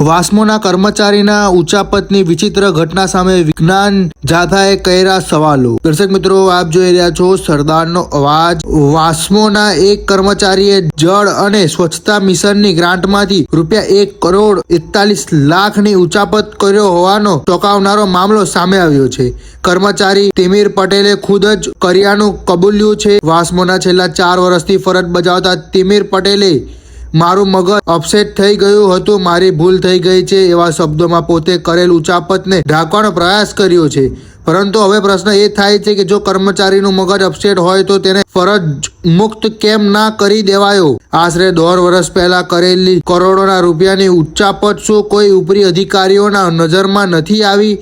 વાસ્મોના કર્મચારીના ઉચાપતની વિચિત્ર ઘટના સામે વિજ્ઞાન જાથાએ કર્યા સવાલો. દર્શક મિત્રો, આપ જોઈ રહ્યા છો સરદારનો અવાજ. વાસ્મોના એક કર્મચારીએ જળ અને સ્વચ્છતા મિશનની ગ્રાન્ટમાંથી રૂપિયા એક કરોડ એકતાલીસ લાખની ઉચાપત કર્યો હોવાનો ચોંકાવનારો મામલો સામે આવ્યો છે. કર્મચારી તિમિર પટેલે ખુદ જ કર્યાનું કબૂલ્યું છે. વાસ્મોના છેલ્લા ચાર વર્ષથી ફરજ બજાવતા તિમિર પટેલે મારું મગજ અપસેટ થઈ ગયું હતું, મારી ભૂલ થઈ ગઈ છે એવા શબ્દોમાં પોતે કરેલ ઉચાપતને ઢાંકવાનો પ્રયાસ કર્યો છે. પરંતુ હવે પ્રશ્ન એ થાય છે કે જો કર્મચારીનું મગજ અપસેટ હોય તો તેને ફરજ મુક્ત કેમ ના કરી દેવાયો? આશરે દોઢ વર્ષ પહેલા કરેલી કરોડોના રૂપિયાની ઉચ્ચાપત શું કોઈ ઉપરી અધિકારીઓના નજરમાં નથી આવી?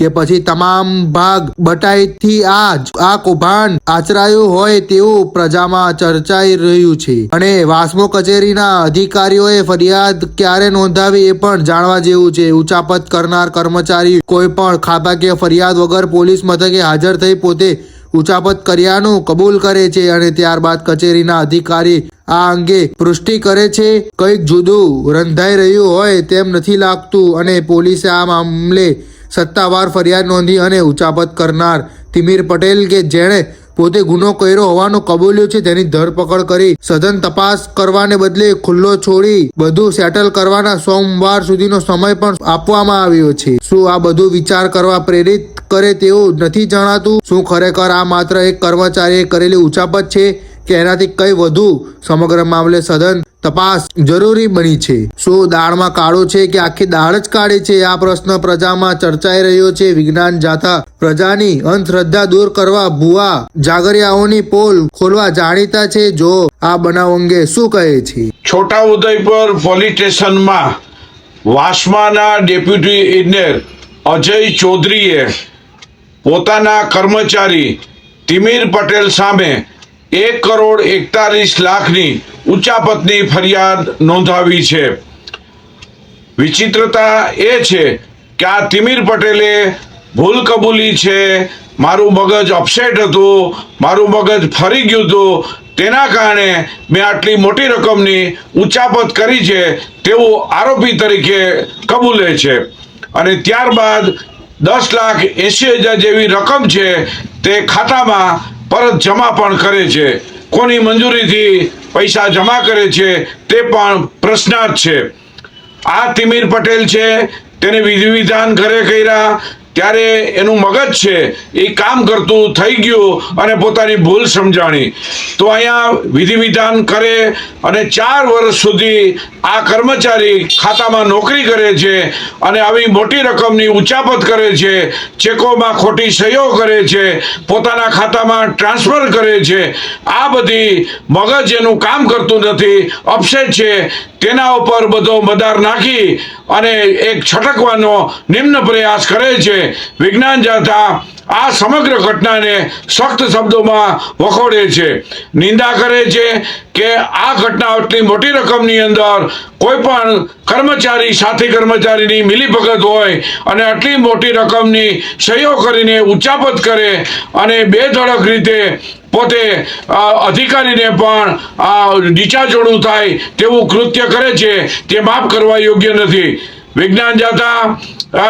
કે પછી તમામ ભાગ બટાઈથી આ જ- આ કૌભાંડ આચરાયું હોય તેવું પ્રજામાં ચર્ચાઈ રહ્યું છે. અને વાસ્મો કચેરીના અધિકારીઓએ ફરિયાદ ક્યારે નોંધાવી એ પણ જાણવા જેવું છે. ઉચાપત કરનાર કર્મચારી કોઈ પણ ખાતાકીય ફરિયાદ વગર પોલીસ મથકે હાજર થઈ પોતે ઉચાપત કર્યાનું કબૂલ કરે છે અને ત્યારબાદ કચેરીના અધિકારી આ અંગે પુષ્ટિ કરે છે. કંઈક જુદું રંધાઈ રહ્યું હોય તેમ નથી લાગતું અને પોલીસે આ મામલે સત્તાવાર ફરિયાદ નોંધી અને ઉચાપત કરનાર તિમિર પટેલ કે જેણે પોતે ગુનો કર્યો હોવાનું કબૂલ્યું છે, તેની ધરપકડ કરી સઘન તપાસ કરવાને બદલે ખુલ્લો છોડી બધું સેટલ કરવાના સોમવાર સુધીનો સમય પણ આપવામાં આવ્યો છે. શું આ બધું વિચાર કરવા પ્રેરિત કરે તેવું નથી જણાતું? શું ખરેખર આ માત્ર એક કર્મચારીએ કરેલી ઉચાપત છે કે એનાથી કઈ વધુ? સમગ્ર મામલે સઘન તપાસ જરૂરી બની છે. શું દાળમાં કાળો છે કે આખી દાળ જ કાઢે છે? આ પ્રશ્ન પ્રજામાં ચર્ચાઈ રહ્યો છે. વિજ્ઞાન જાથા પ્રજાની અંધશ્રદ્ધા દૂર કરવા ભુવા જાગરિયાઓની પોલ ખોલવા જાણીતા છે. જો આ બનાવ અંગે શું કહે છે? છોટા ઉદયપુર પોલીસ સ્ટેશનમાં વાસમાના ડેપ્યુટી ઇજનેર અજય ચૌધરીએ પોતાના કર્મચારી તિમિર પટેલ સામે એક કરોડ એકતાલીસ લાખની ઉચાપતની ફરિયાદ નોંધાવી છે. વિચિત્રતા એ છે કે આ તિમિર પટેલે ભૂલ કબૂલી છે. મારું મગજ અપસેટ હતું. મારું મગજ ફરી ગયું હતું. તેના કારણે મેં આટલી મોટી રકમની ઉચાપત કરી છે તેવું આરોપી તરીકે કબૂલે છે. અને ત્યારબાદ દસ લાખ એંસી હજાર જેવી રકમ છે તે ખાતામાં પરત જમા પણ કરે છે. કોની મંજૂરીથી પૈસા જમા કરે છે તે પણ પ્રશ્નાર્થ છે. આ તિમિર પટેલ છે, તેને વિધિ વિધાન ઘરે કર્યા ત્યારે એનું મગજ છે, એ કામ કરતું, થઈ ગયું અને પોતાની ભૂલ સમજાણી. તો અહીંયા વિધિ વિધાન કરે અને ચાર વર્ષ સુધી આ કર્મચારી ખાતામાં નોકરી કરે છે અને આવી મોટી રકમની ઉચાપત કરે છે, ચેકોમાં ખોટી સહીઓ કરે છે, પોતાના ખાતામાં ટ્રાન્સફર કરે છે. આ બધી મગજ એનું કામ કરતું નથી અપસેટ છે. તેના ઉપર બધો મદાર નાખી અને એક છટકવાનો નિમ્ન પ્રયાસ કરે છે. વિજ્ઞાન જાથા આ સમગ્ર ઘટનાને સખ્ત શબ્દોમાં વખોડે છે. નિંદા કરે છે કે આ ઘટના આટલી મોટી રકમની અંદર કોઈ પણ કર્મચારી સાથી કર્મચારીની મિલીભગત હોય અને આટલી મોટી રકમની સહીઓ કરીને ઉચાપત કરે અને બેધડક રીતે પોતે અધિકારીને પણ આ નીચાચોડું થાય તેવું કૃત્ય કરે છે, તે માફ કરવા યોગ્ય નથી. વિજ્ઞાન જાતા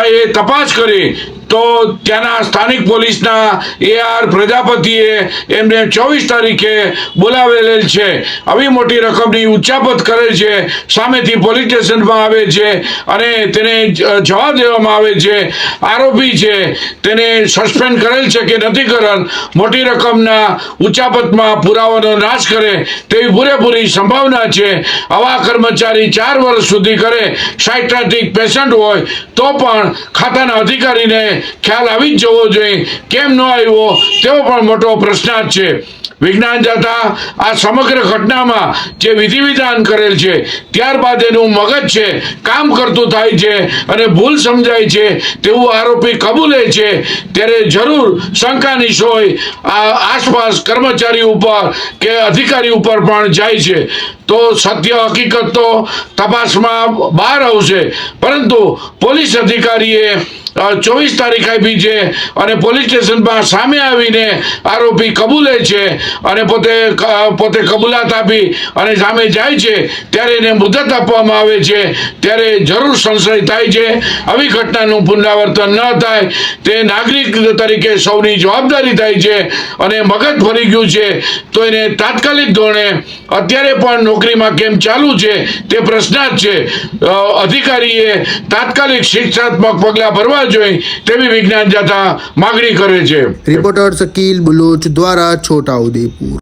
એ તપાસ કરી, તો ત્યાંના સ્થાનિક પોલીસના એઆર પ્રજાપતિએ એમને ચોવીસ તારીખે બોલાવેલ છે. આવી મોટી રકમની ઉચ્ચાપત કરે છે. સામેથી પોલીસ સ્ટેશનમાં આવે છે અને તેને જવાબ દેવામાં આવે છે. આરોપી છે, તેને સસ્પેન્ડ કરેલ છે કે નથી કરેલ, મોટી રકમના ઉચ્ચાપતમાં પુરાવાનો નાશ કરે તેવી પૂરેપૂરી સંભાવના છે. આવા કર્મચારી ચાર વર્ષ સુધી કરે. સાયટ્રાટિક પેશન્ટ હોય, તો પણ ખાતાના અધિકારીને ખ્યાલ આવી જ જવો જોઈએ. કેમ ન આવ્યો, તેવો પણ મોટો પ્રશ્નાર્થ છે. વિજ્ઞાન જાતા આ સમગ્ર ઘટનામાં જે વિધિ વિધાન કરેલ છે, ત્યારબાદ એનું મગજ છે, કામ કરતું થાય છે અને ભૂલ સમજાય છે, તેવું આરોપી કબૂલે છે, ત્યારે જરૂર શંકાની સોય આસપાસ કર્મચારી ઉપર કે અધિકારી ઉપર પણ જાય છે. તો સત્ય હકીકત તો તપાસમાં બહાર આવશે. પરંતુ પોલીસ અધિકારીએ ચોવીસ તારીખ આપી છે અને પોલીસ સ્ટેશનમાં સામે આવીને આરોપી કબૂલે છે અને પોતે પોતે કબૂલાત આપી અને સામે જાય છે ત્યારે એને મુદત આપવામાં આવે છે. ત્યારે જરૂર સંશય થાય છે. આવી ઘટનાનું પુનરાવર્તન ન થાય. તે નાગરિક તરીકે સૌની જવાબદારી થાય છે અને મગજ ફરી ગયું છે. તો એને તાત્કાલિક ધોરણે અત્યારે પણ નોકરીમાં કેમ ચાલુ છે તે પ્રશ્નાર્થ છે. અધિકારીએ તાત્કાલિક શિક્ષાત્મક પગલાં ભરવા જોઈએ તેવી વિજ્ઞાન જાથા માગણી કરે છે. રિપોર્ટર શકીલ બલોચ દ્વારા છોટાઉદેપુર.